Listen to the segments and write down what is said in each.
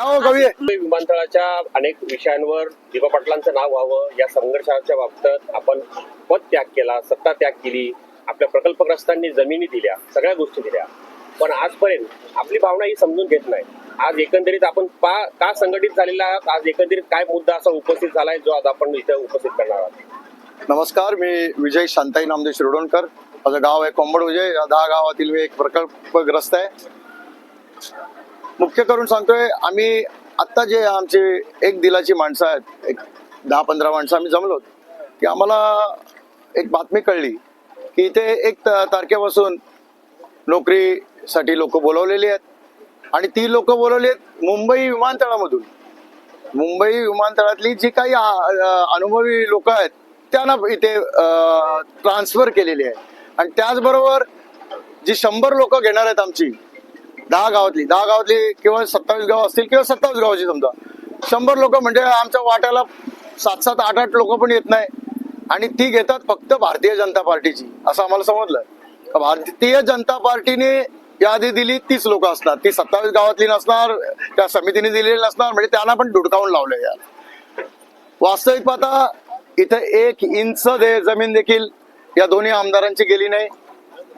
हो विमानतळाच्या अनेक विषयांवर दीपा पाटलांचं नाव व्हावं या संघर्षाच्या बाबतीत आपण पद त्याग केला सत्ता त्याग केली आपल्या प्रकल्पग्रस्तांनी जमिनी दिल्या सगळ्या गोष्टी दिल्या. पण आजपर्यंत आपली भावना ही समजून घेत नाही. आज एकंदरीत आपण पा का संघटित झालेला आहात? आज एकंदरीत काय मुद्दा असा उपस्थित झालाय जो आज आपण इथे उपस्थित करणार आहोत? नमस्कार मी विजय शांताई नामदेव शिरोडोणकर. माझं गाव आहे कोंबड विजय. या दहा गावातील मी एक प्रकल्पग्रस्त आहे. मुख्य करून सांगतोय आम्ही आत्ता जे आमचे एक दिलाची माणसं आहेत एक दहा पंधरा माणसं आम्ही जमलो की आम्हाला एक बातमी कळली की इथे एक त- तारखेपासून नोकरीसाठी लोक बोलवलेली आहेत आणि ती लोक बोलवली आहेत मुंबई विमानतळामधून. मुंबई विमानतळातली जी काही अनुभवी लोक आहेत त्यांना इथे ट्रान्सफर केलेली आहे. आणि त्याचबरोबर जी शंभर लोक घेणार आहेत आमची दहा गावातली दहा गावातली किंवा सत्तावीस गाव असतील किंवा सत्तावीस गावाची समजा. शंभर लोक म्हणजे आमच्या वाट्याला सात सात आठ आठ लोक पण येत नाही. आणि ती घेतात फक्त भारतीय जनता पार्टीची असं आम्हाला समजलं. भारतीय जनता पार्टीने यादी दिली तीच लोक असणार. ती सत्तावीस गावातली नसणार त्या समितीने दिलेली नसणार म्हणजे त्यांना पण धुडकावून लावलं यार. वास्तविक पाहता इथे एक इंच दे जमीन देखील या दोन्ही आमदारांची गेली नाही.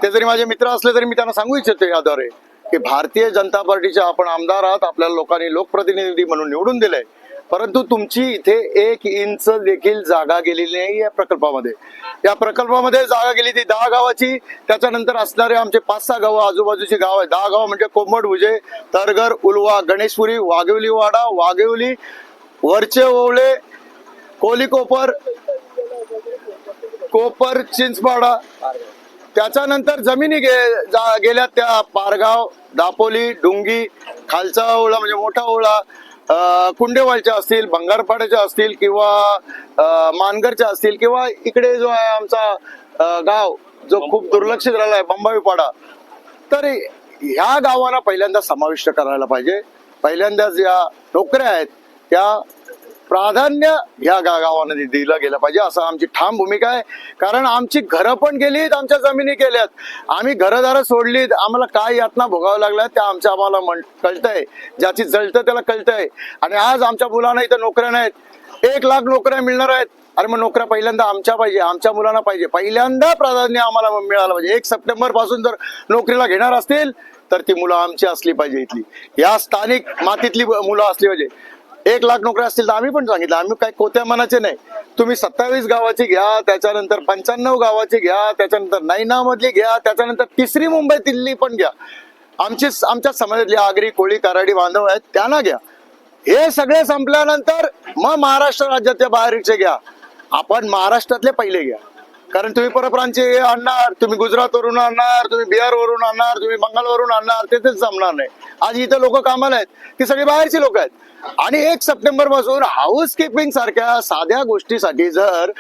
ते जरी माझे मित्र असले तरी मी त्यांना सांगू इच्छितो याद्वारे. की भारतीय जनता पार्टीचे आपण आमदार आहात आपल्याला लोकांनी लोकप्रतिनिधी म्हणून निवडून दिलंय. परंतु तुमची इथे एक इंच देखील जागा गेलेली नाही या प्रकल्पामध्ये. या प्रकल्पामध्ये जागा गेली ती दहा गावाची त्याच्यानंतर असणारे आमचे पाच सहा गावं आजूबाजूची गाव आहे दहा गाव म्हणजे कोंबड भुजे तरगर उलवा गणेशपुरी वाघिवली वाडा वाघिवली वरचे ओवळे कोली कोपर कोपर चिंचपाडा त्याच्यानंतर जमिनी गे जा- गेल्या त्या पारगाव दापोली डुंगी खालचा ओळा म्हणजे मोठा ओळा कुंडेवालच्या असतील भंगारपाड्याच्या असतील किंवा मानगरच्या असतील किंवा इकडे जो आहे आमचा गाव जो खूप दुर्लक्षित राहिला आहे बंबावीपाडा तर ह्या गावांना पहिल्यांदा समाविष्ट करायला पाहिजे. पहिल्यांदाच या नोकऱ्या आहेत त्या प्राधान्य या गा- दिलं गेलं पाहिजे. असं आमची ठाम भूमिका आहे. कारण आमची घरं पण गेलीत आमच्या जमिनी केल्यात. आम्ही घरदारं सोडलीत. आम्हाला काय यातना भोगावं लागल्या त्या आमच्या आम्हाला म्हण कळतंय. ज्याची जळतं त्याला कळतंय. आणि आज आमच्या मुलांना इथं नोकऱ्या नाहीत. एक लाख नोकऱ्या मिळणार आहेत. अरे मग नोकऱ्या पहिल्यांदा आमच्या पाहिजे आमच्या मुलांना पाहिजे. पहिल्यांदा प्राधान्य आम्हाला मिळालं पाहिजे. एक सप्टेंबरपासून जर नोकरीला घेणार असतील तर ती मुलं आमची असली पाहिजे इथली. या स्थानिक मातीतली मुलं असली पाहिजे. एक लाख नोकऱ्या असतील तर आम्ही पण सांगितलं. आम्ही काही कोत्या मनाचे नाही. तुम्ही सत्तावीस गावाची घ्या त्याच्यानंतर पंच्याण्णव गावाची घ्या त्याच्यानंतर नैना मधली घ्या त्याच्यानंतर तिसरी मुंबई दिल्ली पण घ्या. आमची आमच्या समाजातली आगरी कोळी कराडी बांधव आहेत त्यांना घ्या. हे सगळे संपल्यानंतर मग महाराष्ट्र राज्यातल्या बाहेरचे घ्या. आपण महाराष्ट्रातले पहिले घ्या. कारण तुम्ही परप्रांचे आणणार तुम्ही गुजरातवरून आणणार तुम्ही बिहारवरून आणणार तुम्ही बंगालवरून आणणार ते तेच जमणार नाही. आज इथं लोक कामाला आहेत ती सगळी बाहेरची लोक आहेत. आणि एक सप्टेंबरपासून हाऊस सारख्या साध्या गोष्टीसाठी जर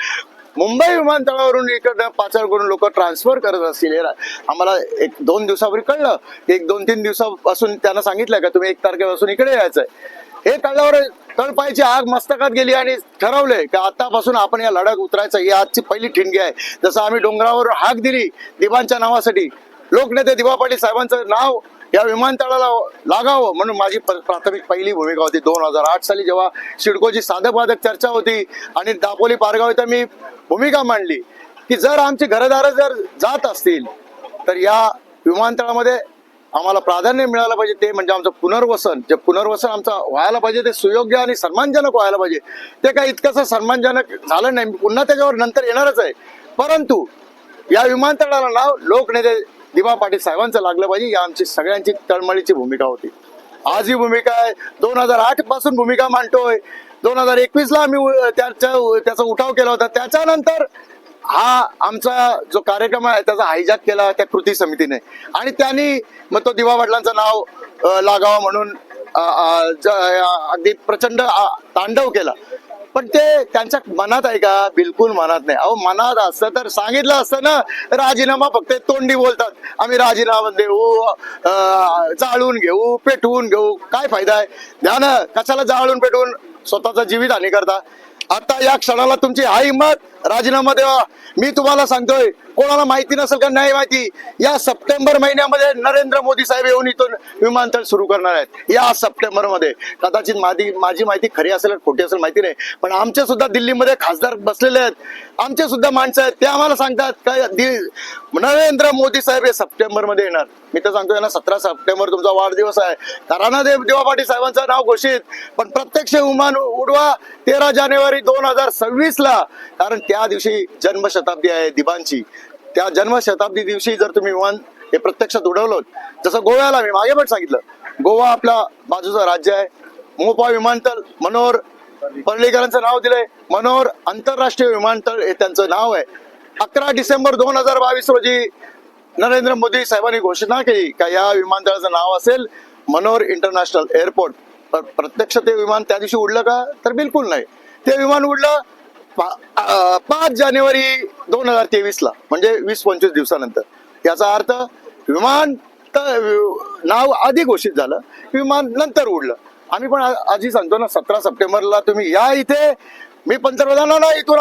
मुंबई विमानतळावरून इकडं पाचार करून लोक ट्रान्सफर करत असतील आम्हाला एक दोन दिवसापूर्वी कळलं की एक दोन तीन दिवसापासून त्यांना सांगितलं का तुम्ही एक तारखेपासून इकडे यायचंय. हे कळल्यावर तळपायची आग मस्तकात गेली आणि ठरवलंय की आतापासून आपण या लढ्यात उतरायचं ही आजची पहिली ठिणगी आहे. जसं आम्ही डोंगरावर हाक दिली दिवांच्या नावासाठी लोकनेते दिवा पाटील साहेबांचं नाव या विमानतळाला लागावं म्हणून माझी प- प्राथमिक पहिली भूमिका होती. दोन हजार आठ साली जेव्हा सिडकोची साधक बाधक चर्चा होती आणि दापोली पारगाव इथं मी भूमिका मांडली की जर आमची घरदारं जर जात असतील तर या विमानतळामध्ये आम्हाला प्राधान्य मिळालं पाहिजे ते म्हणजे आमचं पुनर्वसन. जे पुनर्वसन आमचं व्हायला पाहिजे ते सुयोग्य आणि सन्मानजनक व्हायला पाहिजे. ते काय इतकंसं सन्मानजनक झालं नाही. मी पुन्हा त्याच्यावर नंतर येणारच आहे. परंतु या विमानतळाला नाव लोकनेते दिवा पाटील साहेबांचं लागलं पाहिजे. या आमची सगळ्यांची तळमळीची भूमिका होती. आज ही भूमिका आहे. दोन हजार आठपासून भूमिका मांडतोय. दोन हजार एकवीसला आम्ही त्याच्या त्याचा उठाव केला होता. त्याच्यानंतर हा आमचा जो कार्यक्रम आहे त्याचा हायजॅक केला त्या कृती समितीने. आणि त्यांनी मग तो दिवा वडिलांचं नाव लागावं म्हणून अगदी प्रचंड तांडव केला. पण ते त्यांच्या मनात आहे का? बिलकुल मनात नाही. अहो मनात असतं तर सांगितलं असतं ना राजीनामा फक्त तोंडी बोलतात. आम्ही राजीनामा देऊ अं, जाळून घेऊ पेटवून घेऊ. काय फायदा आहे? ध्यान कशाला जाळून पेटवून स्वतःचा जीवित हानी करता? आता या क्षणाला तुमची हा हिंमत. राजीनामा देवा मी तुम्हाला सांगतोय कोणाला माहिती नसेल का नाही माहिती या सप्टेंबर महिन्यामध्ये नरेंद्र मोदी साहेब येऊन इथून विमानतळ सुरू करणार आहेत. या सप्टेंबरमध्ये कदाचित माझी माझी माहिती खरी असेल खोटी असेल माहिती नाही. पण आमचे सुद्धा दिल्लीमध्ये खासदार बसलेले आहेत. आमचे सुद्धा माणसं आहेत. ते आम्हाला सांगतात काय दि- नरेंद्र मोदी साहेब हे सप्टेंबरमध्ये येणार. मी तर सांगतोय ना सतरा सप्टेंबर तुमचा वाढदिवस आहे. करा देव देवा पाटील साहेबांचं नाव घोषित. पण प्रत्यक्ष विमान उडवा तेरा जानेवारी दोन हजार सव्वीस ला कारण त्या दिवशी जन्मशताब्दी आहे दिबांची. त्या जन्मशताब्दी दिवशी जर तुम्ही विमान हे प्रत्यक्षात उडवलं जसं गोव्याला मी मागे पण सांगितलं गोवा आपला बाजूचं राज्य आहे. मोपा विमानतळ मनोहर पर्लीकरांचं नाव दिलंय. मनोहर आंतरराष्ट्रीय विमानतळ हे त्यांचं नाव आहे. अकरा डिसेंबर दोन हजार बावीस रोजी नरेंद्र मोदी साहेबांनी घोषणा केली का या विमानतळाचं नाव असेल मनोहर इंटरनॅशनल एअरपोर्ट. प्रत्यक्ष ते विमान त्या दिवशी उडलं का? तर बिलकुल नाही. ते विमान उडलं. पाच जानेवारी दोन हजार तेवीस ला म्हणजे वीस पंचवीस दिवसानंतर. याचा अर्थ विमान नाव आधी घोषित झालं विमान नंतर उडलं. आम्ही पण आजी आधी सांगतो ना सतरा सप्टेंबरला तुम्ही या इथे. मी पंतप्रधानांना इथून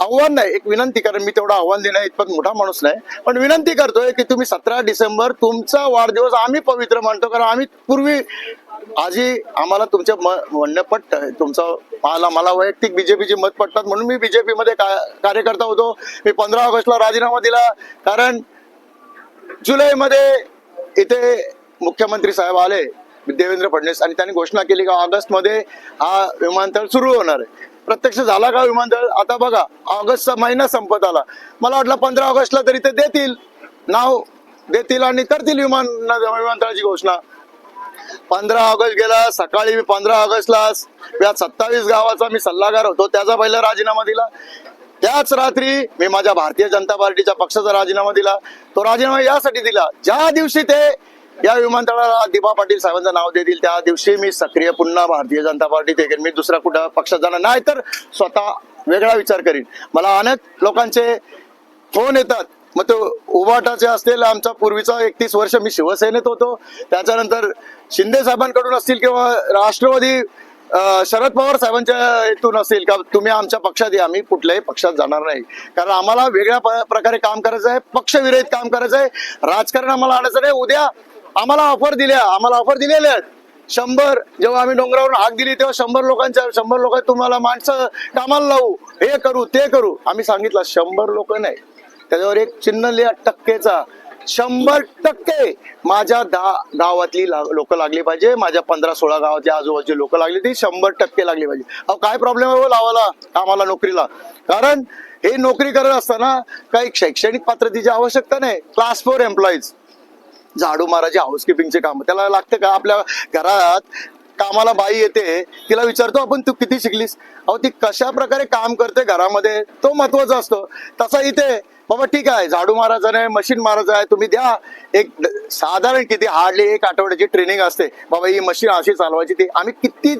आव्हान नाही एक विनंती कारण मी तेवढं आव्हान देणं इतपत मोठा माणूस नाही. पण विनंती करतोय की तुम्ही सतरा डिसेंबर तुमचा वाढदिवस आम्ही पवित्र मानतो कारण आम्ही पूर्वी आजी आम्हाला तुमच्या म्हणणं पटतं तुमचं मला मला वैयक्तिक बीजेपीची मत पटतात म्हणून मी बीजेपी मध्ये का- कार्यकर्ता होतो. मी पंधरा ऑगस्टला राजीनामा दिला. कारण जुलैमध्ये इथे मुख्यमंत्री साहेब आले देवेंद्र फडणवीस आणि त्यांनी घोषणा केली का ऑगस्टमध्ये हा विमानतळ सुरू होणार आहे. प्रत्यक्ष झाला का विमानतळ? आता बघा ऑगस्टचा महिना संपत आला. मला वाटलं पंधरा ऑगस्टला तरी ते देतील. नाव देतील आणि करतील विमान विमानतळाची घोषणा. पंधरा ऑगस्ट गेला सकाळी मी पंधरा ऑगस्टला या सत्तावीस गावाचा मी सल्लागार होतो त्याचा पहिला राजीनामा दिला. त्याच रात्री मी माझ्या भारतीय जनता पार्टीच्या पक्षाचा राजीनामा दिला. तो राजीनामा यासाठी दिला ज्या दिवशी ते या विमानतळाला दिपा पाटील साहेबांचं नाव देतील त्या दिवशी मी सक्रिय पुन्हा भारतीय जनता पार्टीत येईल मी दुसरा कुठं पक्षात जाणार नाही तर स्वतः वेगळा विचार करीन. मला अनेक लोकांचे फोन येतात मग तो उभाटाचे असतील आमचा पूर्वीचा एकतीस वर्ष मी शिवसेनेत होतो. त्याच्यानंतर शिंदे साहेबांकडून असतील किंवा राष्ट्रवादी शरद पवार साहेबांच्या हेतून असेल का तुम्ही आमच्या पक्षात या आम्ही कुठल्याही पक्षात जाणार नाही. कारण आम्हाला वेगळ्या प- प्रकारे काम करायचं आहे पक्षविरहित काम करायचं आहे. राजकारण आम्हाला आणायचं नाही. उद्या आम्हाला ऑफर दिल्या आम्हाला ऑफर दिलेल्या आहेत. शंभर जेव्हा आम्ही डोंगरावरून हाक दिली तेव्हा शंभर लोकांच्या शंभर लोक तुम्हाला माणसं कामाला लावू हे करू ते करू. आम्ही सांगितलं शंभर लोक नाही. त्याच्यावर एक चिन्ह लिहा टक्केचा शंभर टक्के माझ्या दहा गावातली लोक लागली पाहिजे. माझ्या पंधरा सोळा गावाच्या आजूबाजूची लोक लागली ती शंभर टक्के लागली पाहिजे. अहो काय प्रॉब्लेम आहे हो लावाला आम्हाला कामाला नोकरीला. कारण हे नोकरी करत असताना काही शैक्षणिक पात्रतेची आवश्यकता नाही. क्लास फोर एम्प्लॉईज झाडू मारायचे हाऊसकीपिंगचे काम. त्याला लागतं का? आपल्या घरात कामाला बाई येते तिला विचारतो आपण तू किती शिकलीस? अहो ती कशा प्रकारे काम करते घरामध्ये तो महत्त्वाचा असतो. तसा इथे बाबा ठीक आहे झाडू मारायचं नाही मशीन मारायचं आहे तुम्ही द्या. एक साधारण किती हार्डली एक आठवड्याची ट्रेनिंग असते. बाबा ही मशीन अशी चालवायची ती आम्ही किती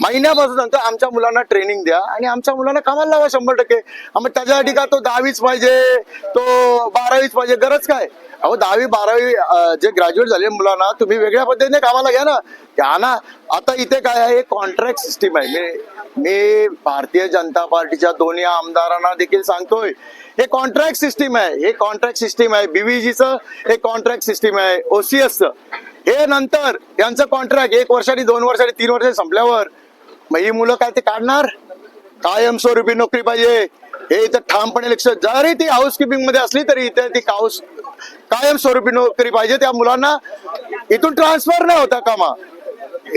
महिन्यापासून सांगतो आमच्या मुलांना ट्रेनिंग द्या आणि आमच्या मुलांना कामाला लावा शंभर टक्के. मग त्याच्यासाठी का तो दहावीच पाहिजे तो बारावीच पाहिजे गरज काय? अहो दहावी बारावी जे ग्रॅज्युएट झाले मुलांना तुम्ही वेगळ्या पद्धतीने कामाला घ्या ना. त्यांना आता इथे काय आहे कॉन्ट्रॅक्ट सिस्टीम आहे. मी मी भारतीय जनता पार्टीच्या दोन्ही आमदारांना देखील सांगतोय. हे कॉन्ट्रॅक्ट सिस्टीम आहे. हे कॉन्ट्रॅक्ट सिस्टीम आहे. बीव्हीजीचं हे कॉन्ट्रॅक्ट सिस्टीम आहे. ओसीएसचं हे नंतर यांचं कॉन्ट्रॅक्ट एक वर्षाने दोन वर्षाने तीन वर्षांनी संपल्यावर मग ही मुलं काय ते काढणार? कायमस्वरूपी नोकरी पाहिजे. हे इथं ठामपणे लक्ष जरी ती हाऊसकीपिंगमध्ये असली तरी इथे ती हाऊस कायमस्वरूपी नोकरी पाहिजे. त्या मुलांना इथून ट्रान्सफर नाही होता कामा.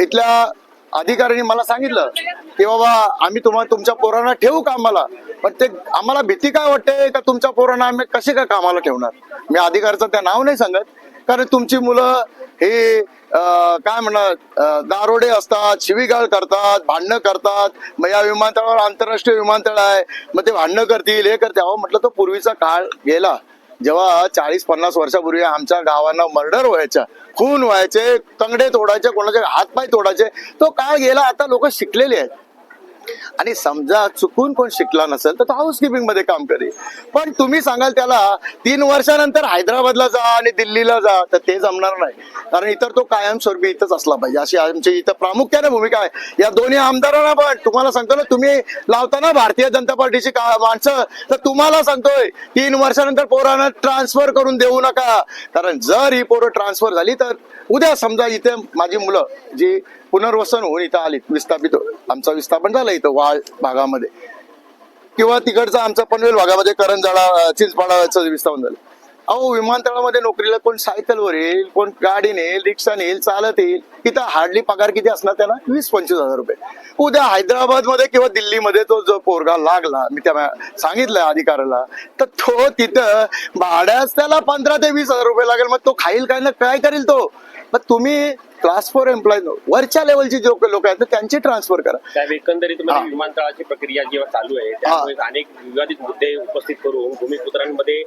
इथल्या अधिकाऱ्यांनी मला सांगितलं की बाबा आम्ही तुम्हाला तुमच्या पोरांना ठेवू कामाला पण ते आम्हाला भीती काय वाटते? का तुमच्या पोरांना आम्ही कसे काय कामाला ठेवणार? मी अधिकाऱ्याचं त्या नाव नाही सांगत. कारण तुमची मुलं हे काय म्हणणार दारोडे असतात शिवीगाळ करतात भांडणं करतात. मग या विमानतळावर आंतरराष्ट्रीय विमानतळ आहे. मग ते भांडणं करतील हे करते अहो म्हटलं तो पूर्वीचा काळ गेला. जेव्हा चाळीस पन्नास वर्षापूर्वी आमच्या गावांना मर्डर व्हायच्या खून व्हायचे कंगडे तोडायचे कोणाचे हातपाय तोडायचे तो काळ गेला आता लोक शिकलेले आहेत. आणि समजा चुकून कोण शिकला नसेल तर तो हाऊसकीपिंगमध्ये काम करेल. पण तुम्ही सांगाल त्याला तीन वर्षानंतर हैदराबादला जा आणि दिल्लीला जा तर ते जमणार नाही. कारण इतर तो कायमस्वरूपी इथंच असला पाहिजे. अशी आमची इथं प्रामुख्याने भूमिका आहे. या दोन्ही आमदारांना पण तुम्हाला सांगतो ना तुम्ही लावताना भारतीय जनता पार्टीची का- माणसं तर तुम्हाला सांगतोय तीन वर्षानंतर पोरांना ट्रान्सफर करून देऊ नका. कारण जर ही पोरं ट्रान्सफर झाली तर उद्या समजा इथे माझी मुलं जी पुनर्वसन होऊन इथं आली विस्थापित हो- आमचा विस्थापन झालं इथं वाळ भागामध्ये. किंवा तिकडचं आमचा पनवेल भागामध्ये करंजाळा चिंचपाडाचं विस्थापन झालं. अहो विमानतळामध्ये नोकरीला कोण सायकलवर येईल कोण गाडी नेईल रिक्षा नेईल चालत येईल तिथं हार्डली पगार किती असणार त्यांना? वीस पंचवीस हजार रुपये. उद्या हैदराबादमध्ये किंवा दिल्लीमध्ये तो जो पोरगा लागला मी त्या सांगितलं अधिकाऱ्याला तर तो तिथं भाड्याच त्याला पंधरा ते वीस हजार रुपये लागेल मग तो खाईल काय ना काय करेल तो? मग तुम्ही क्लास फोर एम्प्लॉय वरच्या लेवलची जो लोक आहेत त्यांची ट्रान्सफर करा. एकंदरीत हा. विमानतळाची प्रक्रिया जेव्हा चालू आहे त्यामुळे अनेक विवादित मुद्दे उपस्थित करून भूमिपुत्रांमध्ये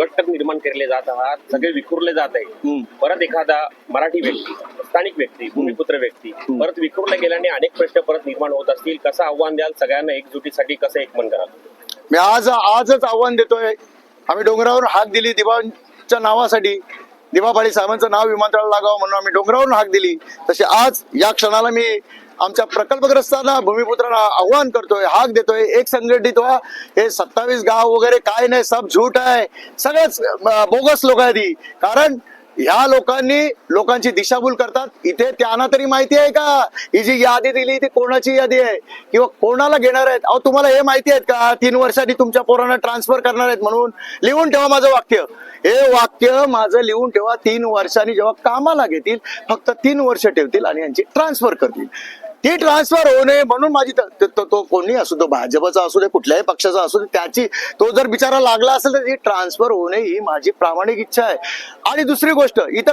गट निर्माण केले जात आहात सगळे विखुरले जात आहे. परत एखादा मराठी व्यक्ती स्थानिक व्यक्ती भूमिपुत्र व्यक्ती परत विखुरले गेल्याने अनेक प्रश्न परत निर्माण होत असतील. कसं आव्हान द्याल? सगळ्यांना एकजुटीसाठी कसं एकमन कराल? मी आज आजच आव्हान देतोय. आम्ही डोंगरावरून हाक दिली दिवाच्या नावासाठी. दिवापाळी साहेबांचं नाव विमानतळाला लागावं म्हणून आम्ही डोंगरावरून हाक दिली. तसे आज या क्षणाला मी आमच्या प्रकल्पग्रस्तांना भूमिपुत्रांना आव्हान करतोय हाक देतोय. एक संघटित व्हा हे सत्तावीस गाव वगैरे काय नाही सब झूट आहे. सगळेच बोगस लोक आहे कारण ह्या लोकांनी लोकांची दिशाभूल करतात. इथे त्यांना तरी माहिती आहे का? ही जी यादी दिली ती कोणाची यादी आहे? किंवा कोणाला घेणार आहेत? अहो तुम्हाला हे माहिती आहेत का? तीन वर्षांनी तुमच्या पोरांना ट्रान्सफर करणार आहेत म्हणून. लिहून ठेवा माझं वाक्य. हे वाक्य माझं लिहून ठेवा. तीन वर्षांनी जेव्हा कामाला घेतील फक्त तीन वर्ष ठेवतील आणि यांची ट्रान्सफर करतील. ती ट्रान्सफर होऊ नये म्हणून माझी तो तो कोणी असू तो भाजपचा असू दे कुठल्याही पक्षाचा असू दे त्याची तो जर बिचारा लागला असेल तर ती ट्रान्सफर होऊ नये ही माझी प्रामाणिक इच्छा आहे. आणि दुसरी गोष्ट इथं